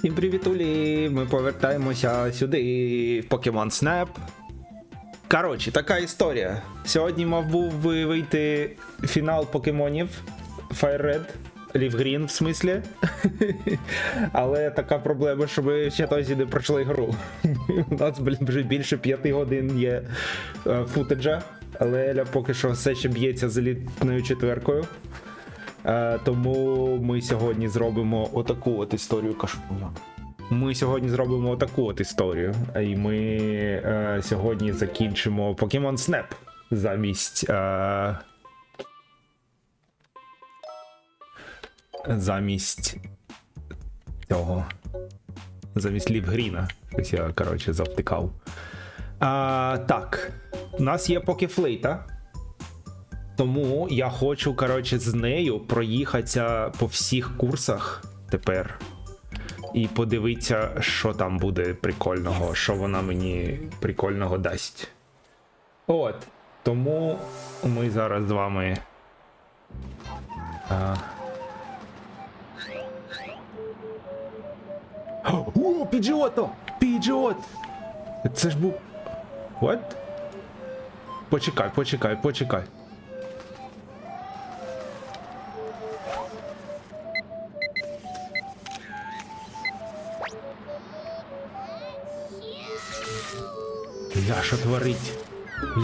Всім привітулі! Ми повертаємося сюди в Pokemon Snap. Коротше, така історія. Сьогодні мав був вийти фінал покемонів Fire Red, Leaf Green, в смислі. Але така проблема, що ми ще досі не пройшли гру. У нас, блін, вже більше п'яти годин є е, футеджа, але Еля поки що все ще б'ється з елітною четверкою. Е, тому ми сьогодні зробимо отаку от історію кашпуя. Ми сьогодні зробимо отаку от історію. І ми е, сьогодні закінчимо Pokemon Snap замість. Е, замість цього. Замість Лівгріна. Щось я, коротше, завтикав. А, так. У нас є покефлейта. Тому я хочу, коротше, з нею проїхатися по всіх курсах тепер. І подивитися, що там буде прикольного, що вона мені прикольного дасть. От. Тому ми зараз з вами. А... О, піджіото! Піджіот! Це ж був. What? Почекай, почекай, почекай. Ля, що творить?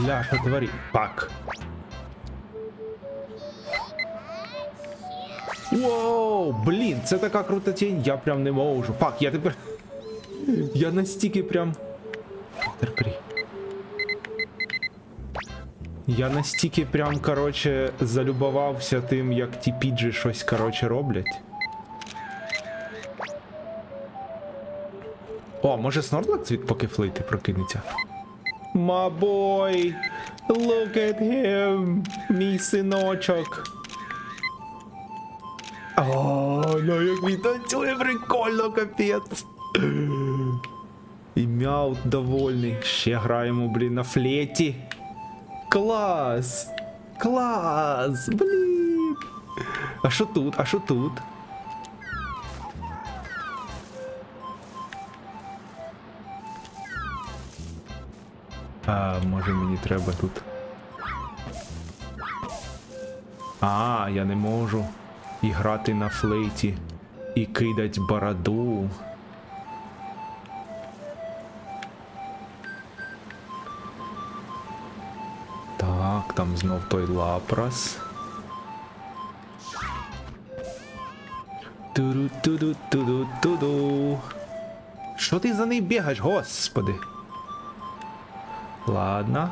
Ля, що творить? Пак. Воу, блін, це така крута тінь, я прям не можу. Пак, я тепер. Я настільки прям. Терпрі. Я настільки прям, короче, залюбувався тим, як ті піджі щось, короче, роблять. О, може Снорлакс від покефлейти прокинеться? Мабой! Look at him! Мій синочок! О, ну як він танцює прикольно, капець! І мяут довольний. Ще граємо, блін, на флеті. Клас! Клас! Блін! А що тут? А що тут? А, може мені треба тут. А, я не можу і грати на флейті, і кидать бороду. Так, там знов той лапрас. Ту-ду-ту-ду-ту-ду-ту-ду. Що ти за нею бігаєш, господи? Ладно.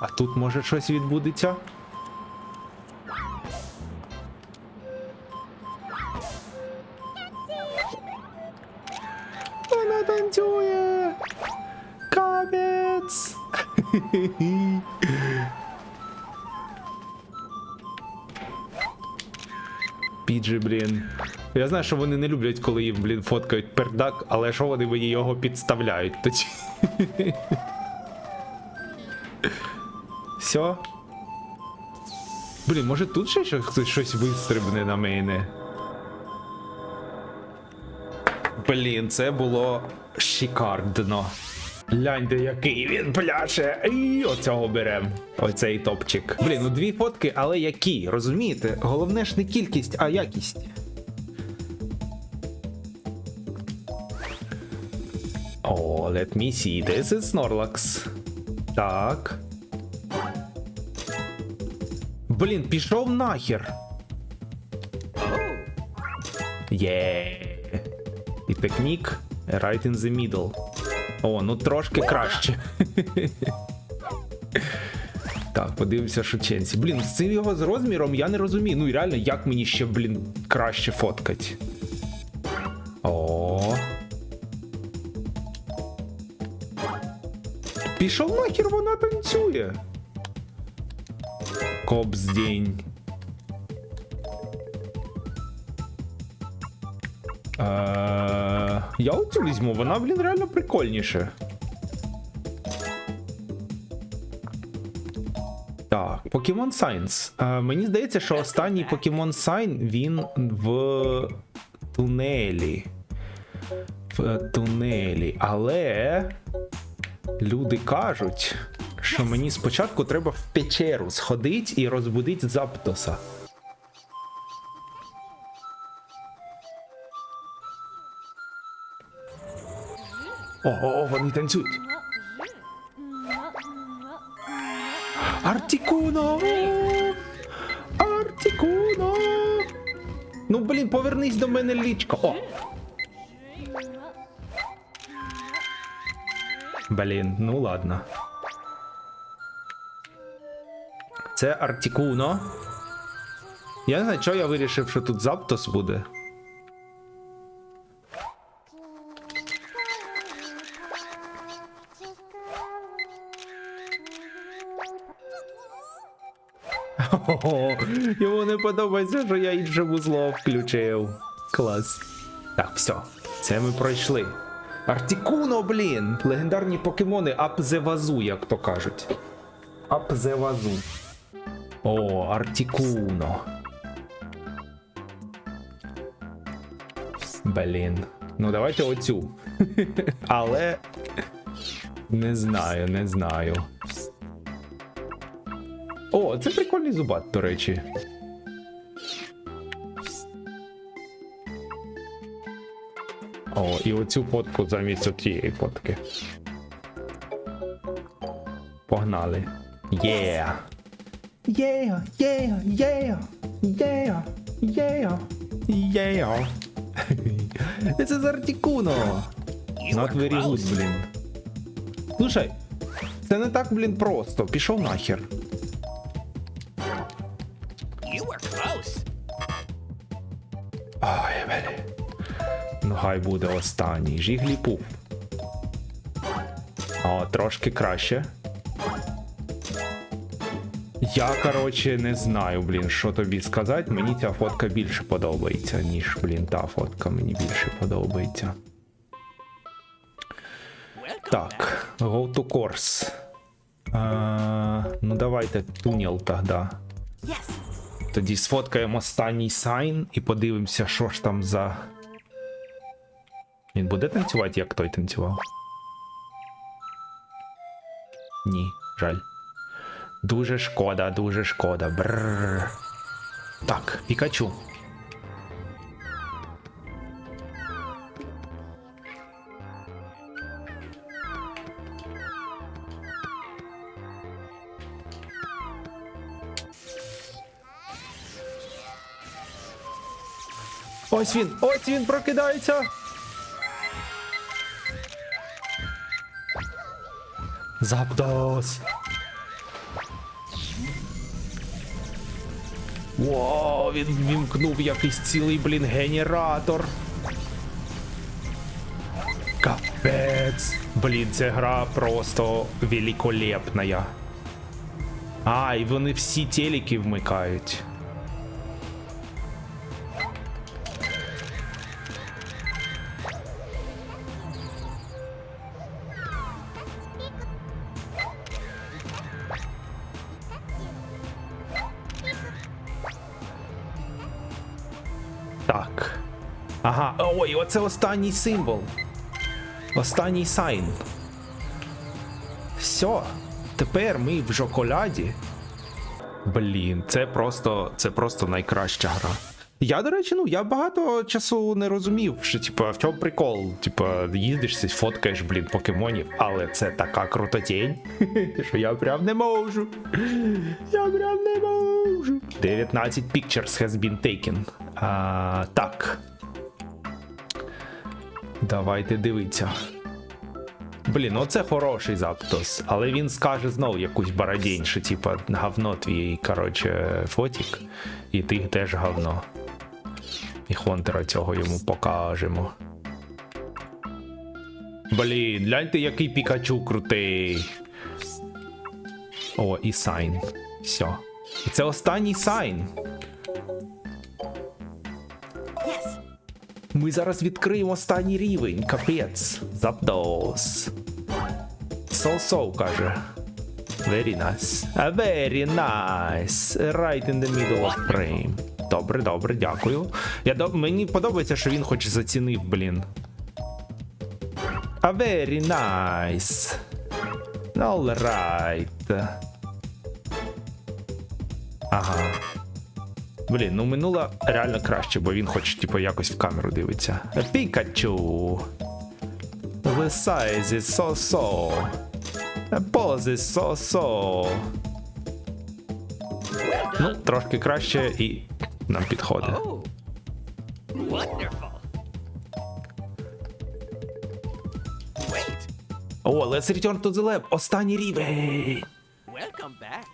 А тут може щось відбудеться? Вона танцює! Капець! Піджи, блін. Я знаю, що вони не люблять, коли їм, блін, фоткають пердак, але що вони мені його підставляють. Все. Блін, може тут ще щось- щось вистрибне на мене. Блін, це було шикардно. Гляньте, який він пляше. І оцього берем. Оцей топчик. Блін, ну дві фотки, але які, розумієте? Головне ж не кількість, а якість. О, let me see. This is Snorlax. Так. Блін, пішов нахер. Є. І технік right in the middle. О, ну трошки краще. Так, подивимося, що Ченсі. Блін, з цим його з розміром я не розумію. Ну і реально, як мені ще, блін, краще фоткать. Пішов нахер вона танцює. Кобздень. Е, Я оцю візьму, вона, блін, реально прикольніше. Так, Pokemon Science. Е, мені здається, що останній Pokemon Sign він в тунелі. В тунелі. Але люди кажуть, що мені спочатку треба в печеру сходити і розбудити Заптоса. Ого, вони танцюють. Артікуно! Артікуно! Ну, блін, повернись до мене лічко. О! Блін, ну ладно. Це Артікуно. Я не знаю, чого я вирішив, що тут Заптос буде. Ого, йому не подобається, що я інше вузло включив. Клас. Так, все. Це ми пройшли. Артікуно, блін! Легендарні покемони Апзевазу, як то кажуть. Апзевазу. О, Артікуно. Блін. Ну давайте оцю. Але. Не знаю, не знаю. О, це прикольний зубат, до речі. О, і оцю фотку замість цієї фотки. Погнали. Є. Є, є, є, є, є, є. Це з Артікуно. Not very good, блін. Слушай, це не так, блін, просто. Пішов нахер. Хай буде останній. Жігліпуф. О, трошки краще. Я, короче, не знаю, блін, що тобі сказати. Мені ця фотка більше подобається, ніж, блін, та фотка мені більше подобається. Так, go to course. А, ну давайте тунел тогда. Yes. Тоді сфоткаємо останній сайн і подивимося, що ж там за. Він буде танцювати, як той танцював? Ні, жаль. Дуже шкода, дуже шкода. Бррр. Так, Пікачу. Ось він! Ось він прокидається! Запдос! Вау, він вімкнув якийсь цілий, блін, генератор. Капець. Блін, ця гра просто великолепна. А, і вони всі телеки вмикають. Так. Ага, ой, оце останній символ. Останній сайн. Все. Тепер ми в жоколаді. Блін, це просто, це просто найкраща гра. Я, до речі, ну я багато часу не розумів, що типа в чому прикол. Типа, їздишся, фоткаєш, блін, покемонів, але це така крутотень, що я прям не можу. Я прям не можу. 19 pictures has been taken. А, так. Давайте дивитися. Блін, оце хороший Заптос, але він скаже знову якусь барадінь, що типа говно твій, коротше, фотік, і ти теж говно. І Хонтера цього йому покажемо. Блін, гляньте, який Пікачу крутий. О, і сайн. Все. І це останній сайн. Ми зараз відкриємо останній рівень. Капець. Запдос. So-so, каже. Very nice. Very nice. Right in the middle of frame. Добре, добре, дякую. Я до... Мені подобається, що він хоч зацінив, блін. А very nice. Alright. Ага. Блін, ну минула реально краще, бо він хоч типу якось в камеру дивиться. Пікачу. The size is so so. The pose is so so. Ну, трошки краще і нам підходить. Oh. О, let's return to the lab. Останній рівень. Welcome back.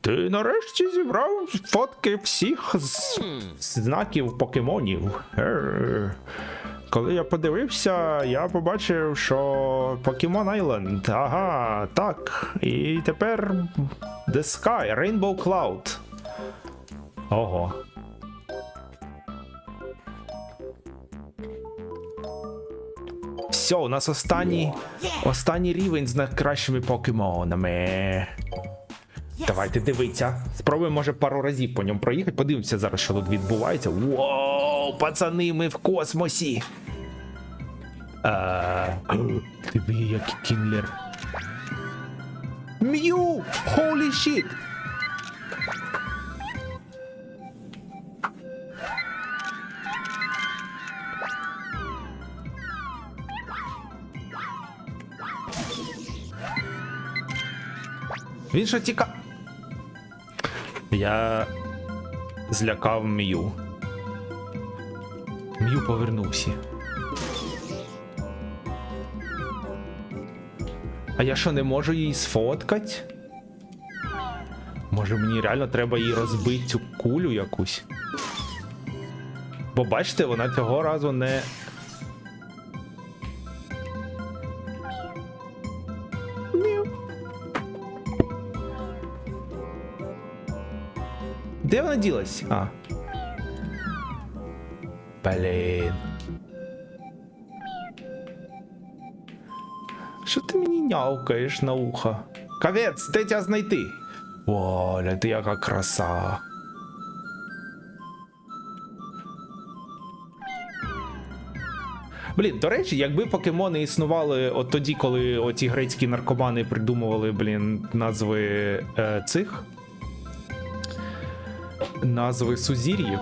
Ти нарешті зібрав фотки всіх з... знаків покемонів. Ер. Коли я подивився, я побачив, що Pokemon Island. Ага, так. І тепер The Sky, Rainbow Cloud. Ого. Все, у нас останній, останній рівень з найкращими покемонами. Давайте дивитися. Спробуємо, може, пару разів по ньому проїхати. Подивимося зараз, що тут відбувається. Воу, пацани, ми в космосі. А, диви, який кінлер. М'ю! Holy shit! Він що тіка. Я злякав М'ю. М'ю повернувся. А я що, не можу її сфоткати? Може мені реально треба їй розбити цю кулю якусь? Бо бачите, вона цього разу не. Де вона ділась? А. Блін. Що ти мені нявкаєш на ухо? Кавець, де тебе знайти? Оля, ти яка краса. Блін, до речі, якби покемони існували от тоді, коли оті грецькі наркомани придумували, блін, назви е, цих. Назви сузір'їв.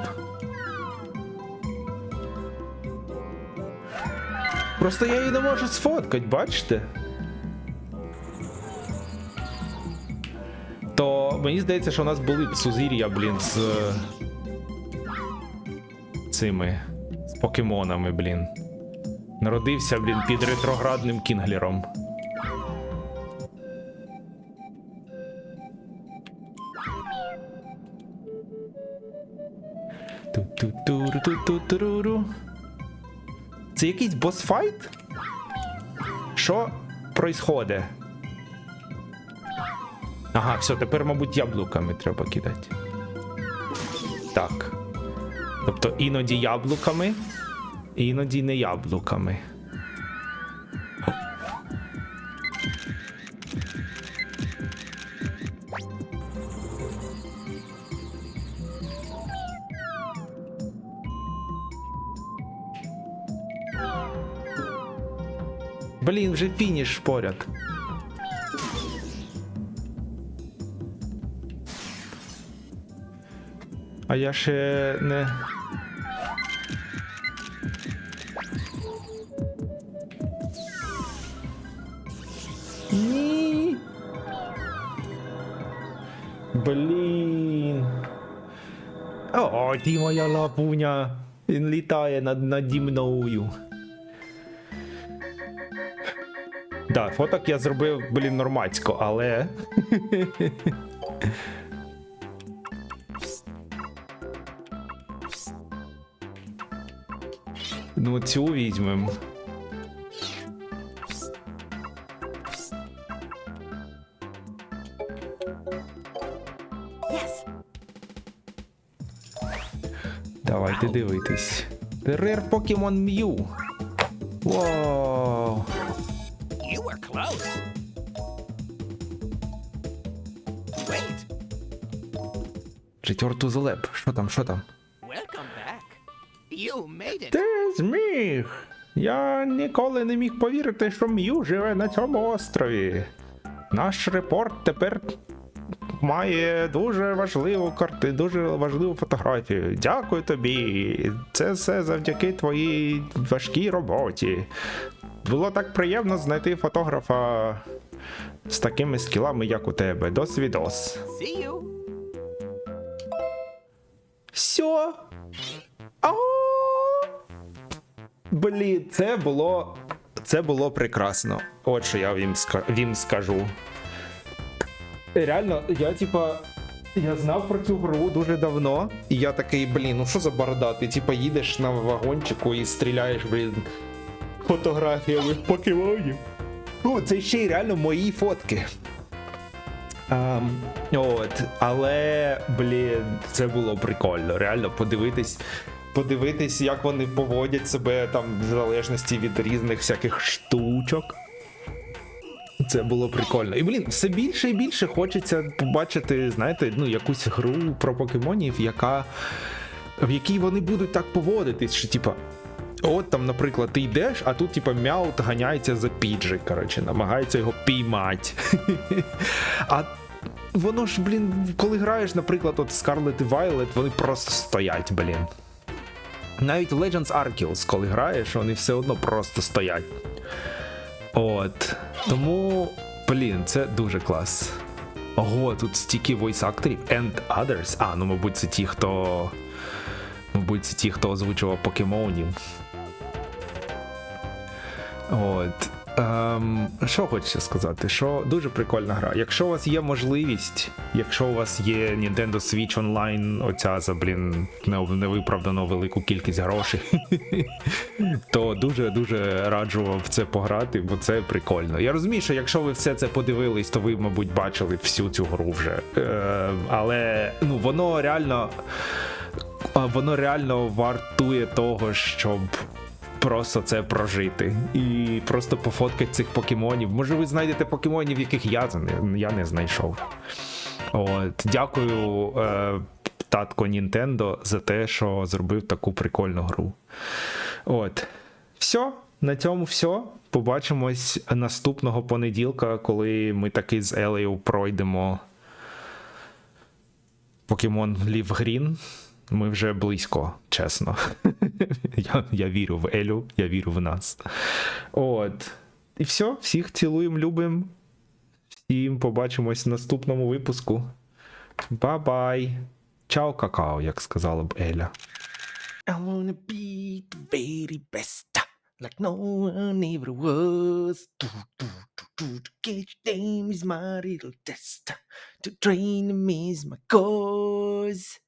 Просто я її не можу сфоткати, бачите? То мені здається, що у нас були сузір'я, блін, з е, цими з покемонами, блін. Народився, блін, під ретроградним кінглером. Це якийсь босфайт? Що происходить? Ага, все, тепер, мабуть, яблуками треба кидати. Так. Тобто іноді яблуками, іноді не яблуками. Блін, вже фініш поряд. А я ще не. Ні. Блін. О, ти моя лапуня. Він літає над, наді мною. Да, фоток я зробив, блін, нормацько, але. ну, цю візьмем. Yes. Давайте дивитись. Rare Pokemon Mew. Вау. Were. Wait. Return to the lab. Що там, що там? Welcome back. You made it. Ти зміг! Я ніколи не міг повірити, що М'ю живе на цьому острові. Наш репорт тепер має дуже важливу карти, дуже важливу фотографію. Дякую тобі. Це все завдяки твоїй важкій роботі. Було так приємно знайти фотографа з такими скілами, як у тебе. Досвідос. Все. Блін, це було. Це було прекрасно. От що я їм, ска... їм скажу. Реально, я типа. Я знав про цю гру дуже давно, і я такий, блін, ну що за борода? Ти типа їдеш на вагончику і стріляєш, блін, фотографіями покемонів. Ну, це ще й реально мої фотки. Ем, от, але, блін, це було прикольно. Реально подивитись, подивитись, як вони поводять себе там в залежності від різних всяких штучок. Це було прикольно. І блін, все більше і більше хочеться побачити, знаєте, ну, якусь гру про покемонів, яка. в якій вони будуть так поводитись, що типа. От там, наприклад, ти йдеш, а тут, типа, мяут ганяється за піджик, коротше, намагається його піймати. А воно ж, блін, коли граєш, наприклад, от Scarlet і Violet, вони просто стоять, блін. Навіть в Legends Arceus, коли граєш, вони все одно просто стоять. От. Тому, блін, це дуже клас. Ого, тут стільки voice акторів and others. А, ну, мабуть, це ті, хто. Мабуть, це ті, хто озвучував покемонів. От. Ем, що хочеться сказати? Що дуже прикольна гра. Якщо у вас є можливість, якщо у вас є Nintendo Switch Online, оця за блін не- невиправдано велику кількість грошей, то дуже дуже раджу вам в це пограти, бо це прикольно. Я розумію, що якщо ви все це подивились, то ви, мабуть, бачили всю цю гру вже. Е, але ну воно реально. Воно реально вартує того, щоб просто це прожити. І просто пофоткати цих покемонів. Може, ви знайдете покемонів, яких я, я не знайшов. От, дякую, е, татко Нінтендо, за те, що зробив таку прикольну гру. От. Все, на цьому все. Побачимось наступного понеділка, коли ми таки з Елею пройдемо Покемон Лів Грін. Ми вже близько, чесно. я, я вірю в Елю, я вірю в нас. От. І все, всіх цілуємо, любимо. Всім побачимось в наступному випуску. Ба-бай. Чао, какао, як сказала б Еля. I wanna be the very best, like no one ever was. Catch them is my little test. To train them is my cause.